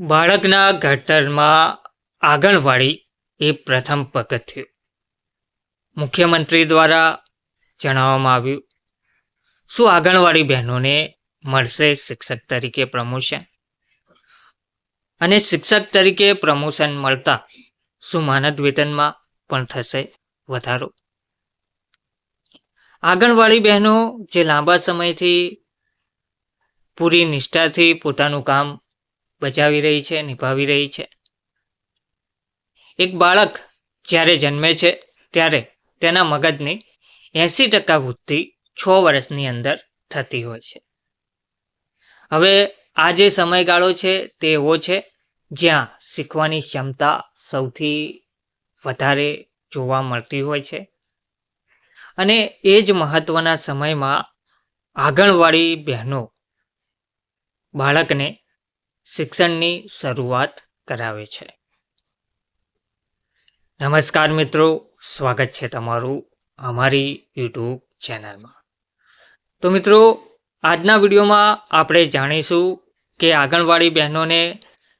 બાળકના ઘડતરમાં આંગણવાડી એ પ્રથમ પગથિયું. મુખ્યમંત્રી દ્વારા જણાવવામાં આવ્યું, શું આંગણવાડી બહેનોને મળશે શિક્ષક તરીકે પ્રમોશન? અને શિક્ષક તરીકે પ્રમોશન મળતા શું માનદ વેતનમાં પણ થશે વધારો? આંગણવાડી બહેનો જે લાંબા સમયથી પૂરી નિષ્ઠાથી પોતાનું કામ બજાવી રહી છે, નિભાવી રહી છે. એક બાળક જ્યારે જન્મે છે, ત્યારે તેના મગજની એંસી ટકા વૃદ્ધિ છ વર્ષની અંદર થતી હોય છે. હવે આ જે સમયગાળો છે, તે એવો છે, જ્યાં શીખવાની ક્ષમતા સૌથી વધારે જોવા મળતી હોય છે. અને એ જ મહત્વના સમયમાં આંગણવાડી બહેનો બાળકને શિક્ષણની શરૂઆત કરાવે છે. નમસ્કાર મિત્રો, સ્વાગત છે તમારું અમારી યુટ્યુબ ચેનલમાં. તો મિત્રો, આજના વિડીયોમાં આપણે જાણીશું કે આંગણવાડી બહેનોને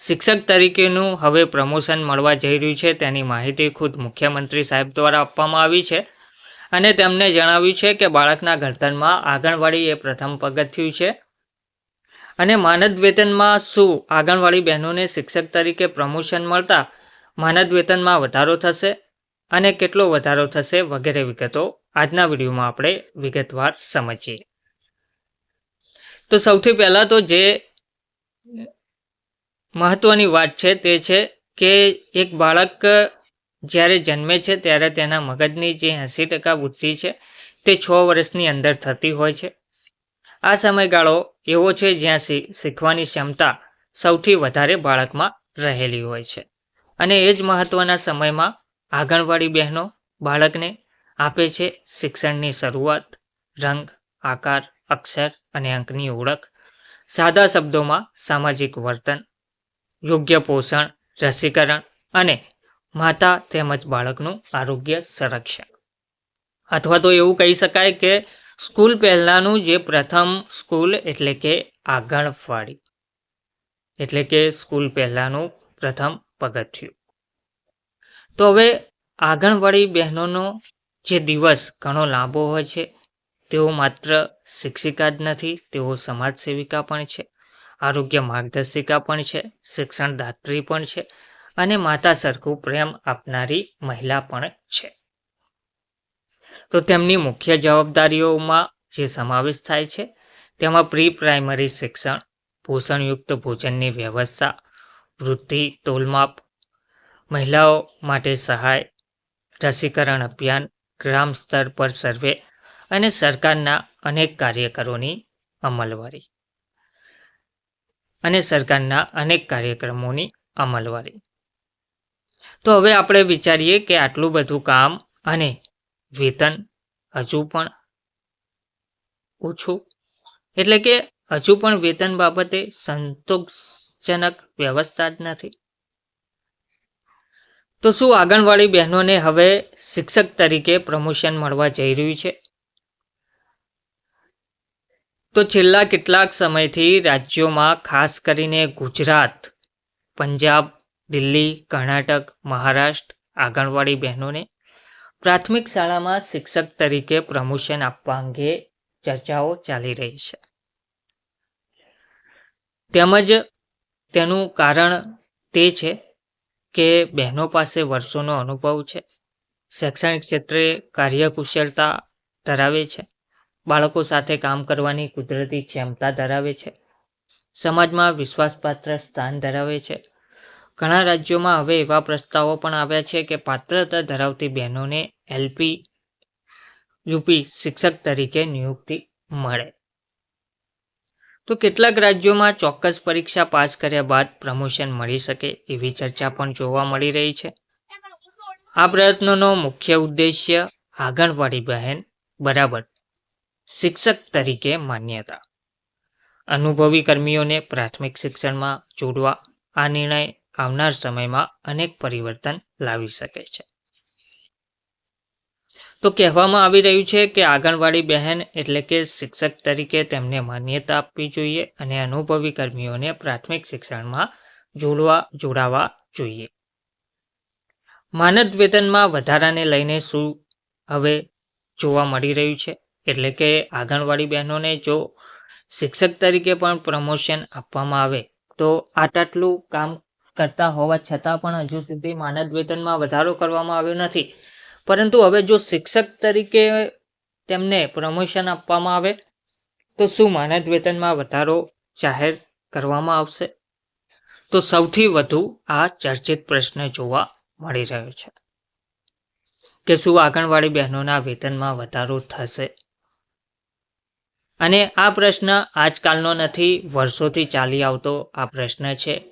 શિક્ષક તરીકેનું હવે પ્રમોશન મળવા જઈ રહ્યું છે તેની માહિતી ખુદ મુખ્યમંત્રી સાહેબ દ્વારા આપવામાં આવી છે અને તેમને જણાવ્યું છે કે બાળકના ઘડતરમાં આંગણવાડી એ પ્રથમ પગથિયું છે. અને માનદ વેતનમાં શું? આંગણવાડી બહેનોને શિક્ષક તરીકે પ્રમોશન મળતા માનદ વેતનમાં વધારો થશે અને કેટલો વધારો થશે વગેરે વિગતો આજના વિડીયોમાં આપણે વિગતવાર સમજીએ. તો સૌથી પહેલાં તો જે મહત્વની વાત છે તે છે કે એક બાળક જ્યારે જન્મે છે ત્યારે તેના મગજની જે એંસી ટકા બુદ્ધિ છે તે છ વર્ષની અંદર થતી હોય છે. આ સમયગાળો એવો છે જ્યાં શીખવાની ક્ષમતા સૌથી વધારે બાળકમાં રહેલી હોય છે. અને એ જ મહત્વના સમયમાં આંગણવાડી બહેનો બાળકને આપે છે શિક્ષણની શરૂઆત, રંગ, આકાર, અક્ષર અને અંકની ઓળખ, સાદા શબ્દોમાં સામાજિક વર્તન, યોગ્ય પોષણ, રસીકરણ અને માતા તેમજ બાળકનું આરોગ્ય સંરક્ષણ. અથવા તો એવું કહી શકાય કે સ્કૂલ પહેલાંનું જે પ્રથમ સ્કૂલ એટલે કે આંગણવાડી. એટલે કે સ્કૂલ પહેલાંનું પ્રથમ પગથિયું. તો હવે આંગણવાડી બહેનોનો જે દિવસ ઘણો લાંબો હોય છે, તેઓ માત્ર શિક્ષિકા જ નથી, તેઓ સમાજ સેવિકા પણ છે, આરોગ્ય માર્ગદર્શિકા પણ છે, શિક્ષણદાત્રી પણ છે અને માતા સરખું પ્રેમ આપનારી મહિલા પણ છે. તો તેમની મુખ્ય જવાબદારીઓમાં જે સમાવેશ થાય છે, તેમાં પ્રી પ્રાઇમરી શિક્ષણ, પોષણયુક્ત ભોજનની વ્યવસ્થા વૃદ્ધિ તોલમાપ, મહિલાઓ માટે સહાય, રસીકરણ અભિયાન, ગ્રામ સ્તર પર સર્વે અને સરકારના અનેક કાર્યકરોની અમલવારી. અને સરકારના અનેક કાર્યક્રમોની અમલવારી. તો હવે આપણે વિચારીએ કે આટલું બધું કામ અને વેતન હજુ પણ ઓછું. એટલે કે હજુ પણ વેતન બાબતે સંતોષજનક વ્યવસ્થા જ નથી. તો શું આંગણવાડી બહેનોને હવે શિક્ષક તરીકે પ્રમોશન મળવા જઈ રહ્યું છે? તો છેલ્લા કેટલાક સમયથી રાજ્યોમાં ખાસ કરીને ગુજરાત, પંજાબ, દિલ્હી, કર્ણાટક, મહારાષ્ટ્ર આંગણવાડી બહેનોને પ્રાથમિક શાળામાં શિક્ષક તરીકે પ્રમોશન આપવા અંગે ચર્ચાઓ ચાલી રહી છે. તેમજ તેનું કારણ તે છે કે બહેનો પાસે વર્ષોનો અનુભવ છે. શૈક્ષણિક ક્ષેત્રે કાર્યકુશળતા ધરાવે છે. બાળકો સાથે કામ કરવાની કુદરતી ક્ષમતા ધરાવે છે. સમાજમાં વિશ્વાસપાત્ર સ્થાન ધરાવે છે. ઘણા રાજ્યોમાં હવે એવા પ્રસ્તાવો પણ આવ્યા છે કે પાત્રતા ધરાવતી બહેનોને એલપી, યુપી શિક્ષક તરીકે નિયુક્તિ મળે. તો કેટલાક રાજ્યોમાં ચોક્કસ પરીક્ષા પાસ કર્યા બાદ પ્રમોશન મળી શકે એવી ચર્ચા પણ જોવા મળી રહી છે. આ પ્રયત્નોનો મુખ્ય ઉદ્દેશ્ય આંગણવાડી બહેન બરાબર શિક્ષક તરીકે માન્યતા. અનુભવી કર્મીઓને પ્રાથમિક શિક્ષણમાં જોડવા આ નિર્ણય આવનાર સમયમાં અનેક પરિવર્તન લાવી શકે છે. તો કહેવામાં આવી રહ્યું છે કે આંગણવાડી બહેન એટલે કે શિક્ષક તરીકે તેમને માન્યતા આપવી જોઈએ અને અનુભવી કર્મીઓને પ્રાથમિક શિક્ષણમાં જોડવા, જોડાવા જોઈએ. માનદ વેતનમાં વધારાને લઈને શું હવે જોવા મળી રહ્યું છે? એટલે કે આંગણવાડી બહેનોને જો શિક્ષક તરીકે પણ પ્રમોશન આપવામાં આવે, તો આટલું કામ કરતા હોવા છતાં પણ હજુ સુધી માનદ વેતનમાં વધારો કરવામાં આવ્યો નથી. પરંતુ હવે જો શિક્ષક તરીકે તેમને પ્રમોશન આપવામાં આવે, તો શું માનદ વેતનમાં વધારો જાહેર કરવામાં આવશે? તો સૌથી વધુ આ ચર્ચિત પ્રશ્ન જોવા મળી રહ્યો છે. કે શું આંગણવાડી બહેનોના વેતનમાં વધારો થશે? અને આ પ્રશ્ન આજકાલનો નથી, વર્ષોથી ચાલી આવતો આ પ્રશ્ન છે.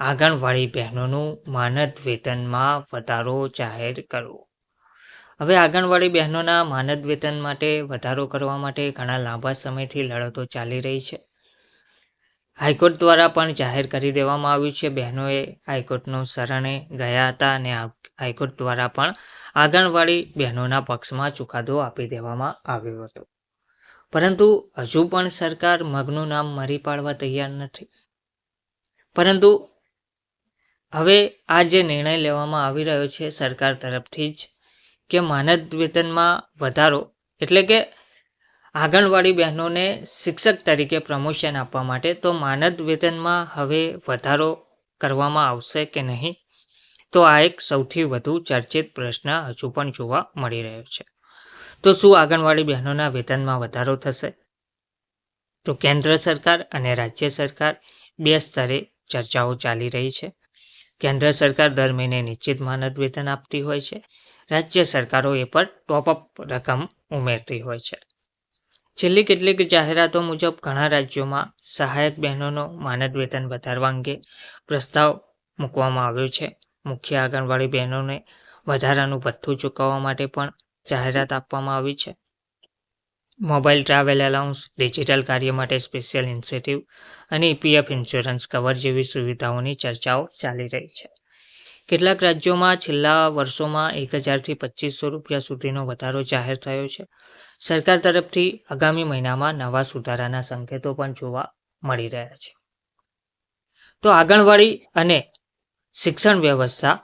આંગણવાડી બહેનોનું માનદ વેતનમાં વધારો જાહેર કરવો. હવે આંગણવાડી બહેનોના માનદ વેતન માટે વધારો કરવા માટે ઘણા લાંબા સમયથી લડતો ચાલી રહી છે. હાઈકોર્ટ દ્વારા પણ જાહેર કરી દેવામાં આવ્યું છે. બહેનોએ હાઈકોર્ટનું શરણે ગયા હતા અને હાઈકોર્ટ દ્વારા પણ આંગણવાડી બહેનોના પક્ષમાં ચુકાદો આપી દેવામાં આવ્યો હતો. પરંતુ હજુ પણ સરકાર મગનું નામ મરી પાડવા તૈયાર નથી. પરંતુ હવે આ જે નિર્ણય લેવામાં આવી રહ્યો છે સરકાર તરફથી જ કે માનદ વેતનમાં વધારો, એટલે કે આંગણવાડી બહેનોને શિક્ષક તરીકે પ્રમોશન આપવા માટે, તો માનદ વેતનમાં હવે વધારો કરવામાં આવશે કે નહીં? તો આ એક સૌથી વધુ ચર્ચિત પ્રશ્ન હજુ પણ જોવા મળી રહ્યો છે. તો શું આંગણવાડી બહેનોના વેતનમાં વધારો થશે? તો કેન્દ્ર સરકાર અને રાજ્ય સરકાર બે સ્તરે ચર્ચાઓ ચાલી રહી છે. કેન્દ્ર સરકાર દર મહિને નિશ્ચિત માનદ વેતન આપતી હોય છે. રાજ્ય સરકારો એ પર ટોપઅપ રકમ ઉમેરતી હોય છે. છેલ્લી કેટલીક જાહેરાતો મુજબ ઘણા રાજ્યોમાં સહાયક બહેનોનો માનદ વેતન વધારવા અંગે પ્રસ્તાવ મૂકવામાં આવ્યો છે. મુખ્ય આંગણવાડી બહેનોને વધારાનું ભથ્થું ચૂકવવા માટે પણ જાહેરાત આપવામાં આવી છે. મોબાઈલ ટ્રાવેલ એલાઉન્સ, ડિજિટલ કાર્ય માટે સ્પેશિયલ ઇન્સેટિવ અને ઈપીએફ ઇન્સ્યોરન્સ કવર જેવી સુવિધાઓની ચર્ચાઓ ચાલી રહી છે. કેટલાક રાજ્યોમાં છેલ્લા વર્ષોમાં એક હજારથી પચીસો રૂપિયા સુધીનો વધારો જાહેર થયો છે. સરકાર તરફથી આગામી મહિનામાં નવા સુધારાના સંકેતો પણ જોવા મળી રહ્યા છે. તો આંગણવાડી અને શિક્ષણ વ્યવસ્થા.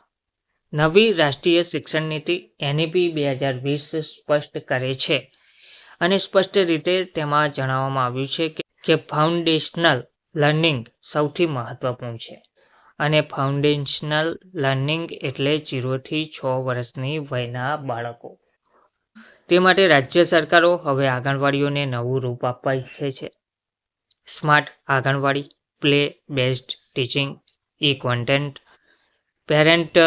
નવી રાષ્ટ્રીય શિક્ષણ નીતિ એનઈપી બે હજાર વીસ સ્પષ્ટ કરે છે. અને સ્પષ્ટ રીતે તેમાં જણાવવામાં આવ્યું છે કે ફાઉન્ડેશનલ લર્નિંગ સૌથી મહત્વપૂર્ણ છે. અને ફાઉન્ડેશનલ લર્નિંગ એટલે જીરોથી છ વર્ષની વયના બાળકો. તે માટે રાજ્ય સરકારો હવે આંગણવાડીઓને નવું રૂપ આપવા ઈચ્છે છે. Smart anganwadi, play based teaching e content parent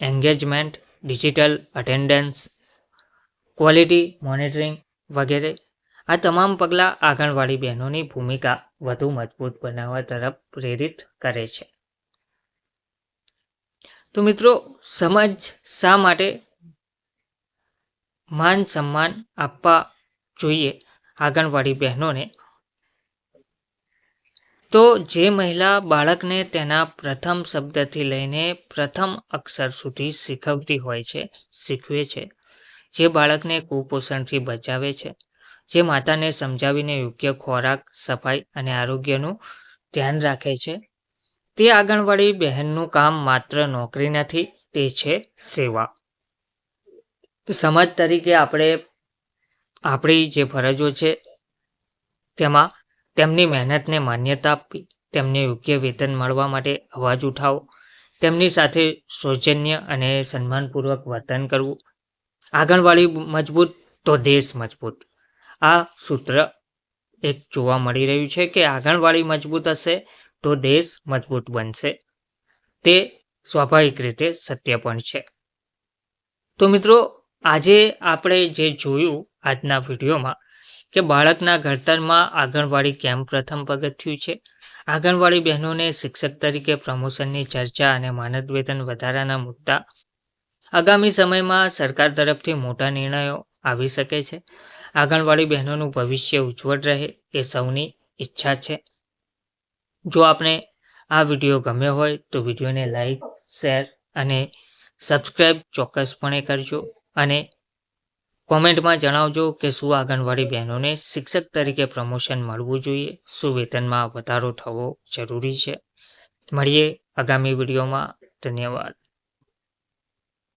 engagement digital attendance, quality monitoring વગેરે. આ તમામ પગલાં આંગણવાડી બહેનોની ભૂમિકા વધુ મજબૂત બનાવવા તરફ પ્રેરિત કરે છે. તો મિત્રો, સમાજ શા માટે માન સન્માન આપવા જોઈએ આંગણવાડી બહેનોને? તો જે મહિલા બાળકને તેના પ્રથમ શબ્દથી લઈને પ્રથમ અક્ષર સુધી શીખવતી હોય છે, શીખવે છે જે બાળકને કુપોષણથી બચાવે છે, જે માતાને સમજાવીને યોગ્ય ખોરાક, સફાઈ અને આરોગ્યનું ધ્યાન રાખે છે. તે આંગણવાડી બહેનનું કામ માત્ર નોકરી નથી, તે છે સેવા. સમાજ તરીકે આપણે, આપણી જે ફરજો છે, તેમાં તેમની મહેનતને માન્યતા આપવી, તેમને યોગ્ય વેતન મળવા માટે અવાજ ઉઠાવો, તેમની સાથે સૌજન્ય અને સન્માનપૂર્વક વર્તન કરવું આંગણવાડી મજબૂત તો દેશ મજબૂત. આ સૂત્ર એક જોવા મળી રહ્યું છે કે આંગણવાડી મજબૂત હશે તો દેશ મજબૂત બનશે. તે સ્વાભાવિક રીતે સત્ય પણ છે. તો મિત્રો, આજે આપણે જે જોયું આજના વિડીયોમાં કે બાળકના ઘડતરમાં આંગણવાડી કેમ પ્રથમ પગથિયું છે? આંગણવાડી બહેનોને શિક્ષક તરીકે પ્રમોશનની ચર્ચા અને માનદ વેતન વધારાના મુદ્દા આગામી સમયમાં સરકાર તરફથી મોટા નિર્ણયો આવી શકે છે. આંગણવાડી બહેનોનું ભવિષ્ય ઉજ્જવળ રહે એ સૌની ઈચ્છા છે. જો આપણે આ વીડિયો ગમ્યો હોય તો વિડીયોને લાઈક, શેર અને સબસ્ક્રાઈબ ચોક્કસપણે કરજો અને કોમેન્ટમાં જણાવજો કે શું આંગણવાડી બહેનોને શિક્ષક તરીકે પ્રમોશન મળવું જોઈએ, શું વેતનમાં વધારો થવો જરૂરી છે. મળીએ આગામી વિડીયોમાં. ધન્યવાદ.